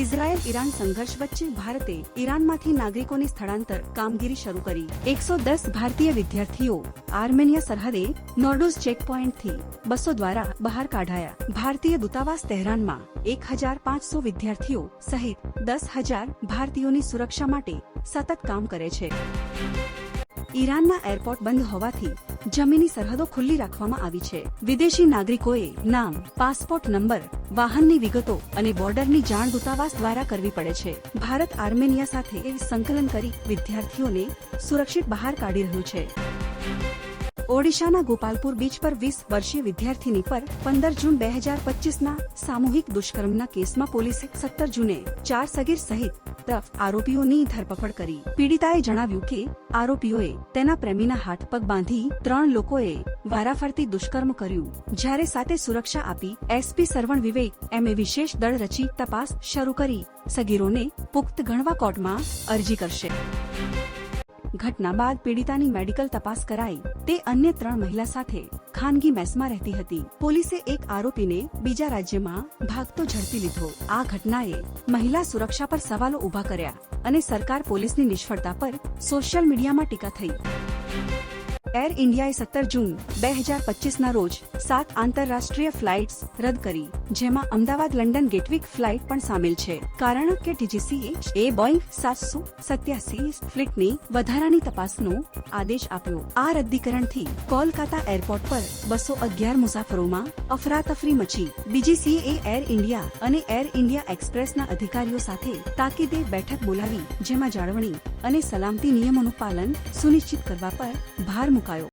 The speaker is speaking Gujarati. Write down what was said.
ઇઝરાયલ ઈરાન સંઘર્ષ વચ્ચે ભારતે ઈરાનમાંથી નાગરિકોની સ્થળાંતર કામગીરી શરૂ કરી. એકસો દસ ભારતીય વિદ્યાર્થીઓ આર્મેનિયા સરહદે નોર્ડોઝ ચેકપોઇન્ટથી બસો દ્વારા બહાર કાઢાયા. ભારતીય દૂતાવાસ તહેરાનમાં એક હજાર પાંચસો વિદ્યાર્થીઓ સહિત દસ હજાર ભારતીયોની સુરક્ષા માટે સતત કામ કરે છે. ઈરાનના એરપોર્ટ બંધ હોવાથી જમીની સરહદો ખુલ્લી રાખવામાં આવી છે. વિદેશી નાગરિકોએ નામ, પાસપોર્ટ નંબર, વાહનની વિગતો અને બોર્ડરની જાણ દૂતાવાસ દ્વારા કરવી પડે છે. ભારત આર્મેનિયા સાથે સંકલન કરી વિદ્યાર્થીઓને સુરક્ષિત બહાર કાઢી રહ્યું છે. ઓડિશાના ગોપાલપુર બીચ પર વીસ વર્ષીય વિદ્યાર્થીની પર પંદર જૂન બે હજાર પચીસના સામૂહિક દુષ્કર્મના કેસમાં પોલીસે સત્તર જૂને ચાર સગીર સહિત તરફ આરોપીઓની ધરપકડ કરી. પીડિતાએ જણાવ્યું કે આરોપીઓએ તેના પ્રેમીના હાથ પગ બાંધી ત્રણ લોકોએ વારાફરતી દુષ્કર્મ કર્યું. જ્યારે સાથે સુરક્ષા આપી એસપી સરવણ વિવેક એમએ વિશેષ દળ રચી તપાસ શરૂ કરી. સગીરોને પુખ્ત ગણવા કોર્ટમાં અરજી કરશે. ઘટના બાદ પીડિતાની મેડિકલ તપાસ કરાઈ. તે અન્ય ત્રણ મહિલા સાથે ખાનગી મેસમાં રહેતી હતી. પોલીસે એક આરોપીને બીજા રાજ્યમાં ભાગતો ઝડપી લીધો. આ ઘટનાએ મહિલા સુરક્ષા પર સવાલો ઊભા કર્યા અને સરકાર પોલીસની નિષ્ફળતા પર સોશિયલ મીડિયામાં ટીકા થઈ. એર ઇન્ડિયાએ સત્તર જૂન, બે હજાર પચીસના રોજ સાત આંતરરાષ્ટ્રીય ફ્લાઇટ્સ રદ કરી, જેમાં અમદાવાદ, લંડન, ગેટવિક ફ્લાઇટ પણ સામેલ છે. કારણ કે ટીજીસીએ એ બોઈંગ સાતસો સત્યાસી ફ્લીટની વધારાની તપાસનો આદેશ આપ્યો. આ રદ્દીકરણથી કોલકાતા એરપોર્ટ પર બસો અગિયાર મુસાફરોમાં અફરાતફરી મચી. બીજીસીએ એર ઇન્ડિયા અને એર ઇન્ડિયા એક્સપ્રેસના અધિકારીઓ સાથે તાકીદે બેઠક બોલાવી, જેમાં જાળવણી અને સલામતી નિયમોનું પાલન સુનિશ્ચિત કરવા પર ભાર મુકાયો.